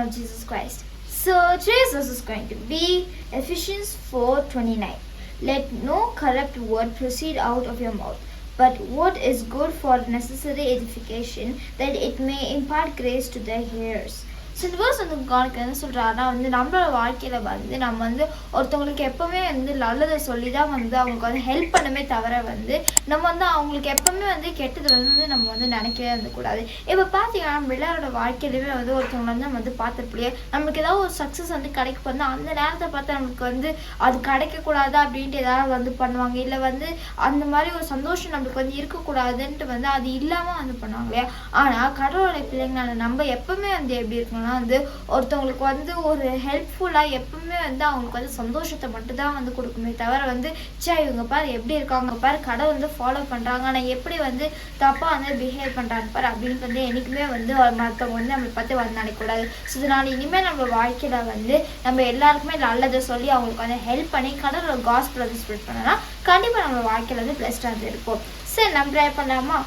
of Jesus Christ. So today's verse is going to be Ephesians 4:29. Let no corrupt word proceed out of your mouth, but what is good for necessary edification, that it may impart grace to the hearers. So இந்த வந்து என்ன சொல்கிறாருன்னா வந்து நம்மளோட வாழ்க்கையில் வந்து நம்ம வந்து ஒருத்தவங்களுக்கு எப்போவுமே வந்து நல்லதை சொல்லி தான் வந்து அவங்களுக்கு வந்து ஹெல்ப் பண்ணமே தவிர வந்து நம்ம வந்து அவங்களுக்கு எப்போவுமே வந்து கெட்டது வந்து நம்ம வந்து நினைக்கவே வந்து கூடாது இப்போ பார்த்தீங்கன்னா நம்ம எல்லாரோட வாழ்க்கையிலுமே வந்து ஒருத்தவங்களை வந்து நம்ம வந்து பார்த்துருப்பலையே நம்மளுக்கு ஏதாவது ஒரு சக்ஸஸ் வந்து கிடைக்க போது அந்த நேரத்தை பார்த்து நமக்கு வந்து அது கிடைக்கக்கூடாது அப்படின்ட்டு ஏதாவது வந்து பண்ணுவாங்க. இல்லை வந்து அந்த மாதிரி ஒரு சந்தோஷம் நம்மளுக்கு வந்து இருக்கக்கூடாதுன்ட்டு வந்து அது இல்லாமல் வந்து பண்ணுவாங்க இல்லையா? ஆனால் கடவுளோட பிள்ளைங்களை நம்ம எப்போவுமே வந்து எப்படி இருக்கணும்? இருக்கணும்னா வந்து ஒருத்தவங்களுக்கு வந்து ஒரு ஹெல்ப்ஃபுல்லாக எப்பவுமே வந்து அவங்களுக்கு வந்து சந்தோஷத்தை மட்டும்தான் வந்து கொடுக்குமே தவிர வந்து சே இவங்க பார் எப்படி இருக்காங்க பார் கடை வந்து ஃபாலோ பண்ணுறாங்க ஆனால் எப்படி வந்து தப்பாக வந்து பிஹேவ் பண்ணுறாங்க பார் அப்படின்னு வந்து என்றைக்குமே வந்து மற்றவங்க வந்து நம்மளை பார்த்து வந்து நினைக்கக்கூடாது. ஸோ இதனால் இனிமேல் நம்ம வாழ்க்கையில் வந்து நம்ம எல்லாருக்குமே நல்லதை சொல்லி அவங்களுக்கு வந்து ஹெல்ப் பண்ணி கடவுளோட காஸ்பிள் வந்து ஸ்ப்ரெட் பண்ணலாம் கண்டிப்பாக நம்ம வாழ்க்கையில் வந்து பெஸ்ட்டாக வந்து இருப்போம். சரி நம்ம ட்ரை பண்ணலாமா?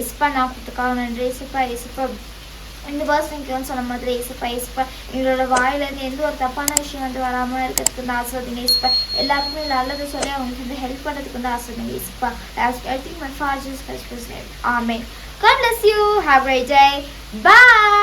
இஸ்பா நான் கொடுத்துக்காக நன்றி இசுப்பா இசுப்பா இந்த பர்ஸ் எனக்கு சொன்ன மாதிரி இசுப்பா இசுப்பா எங்களோட வாயிலேருந்து எந்த ஒரு தப்பான விஷயம் வந்து வராமல் இருக்கிறதுக்கு வந்து ஆசைங்க இசுப்பா எல்லாருக்குமே நல்லது சொல்லி அவங்களுக்கு வந்து ஹெல்ப் பண்ணுறதுக்கு வந்து ஆசிரியங்க இசுப்பா I think my fathers husbands ஆமே God bless you. Have a great day. Bye.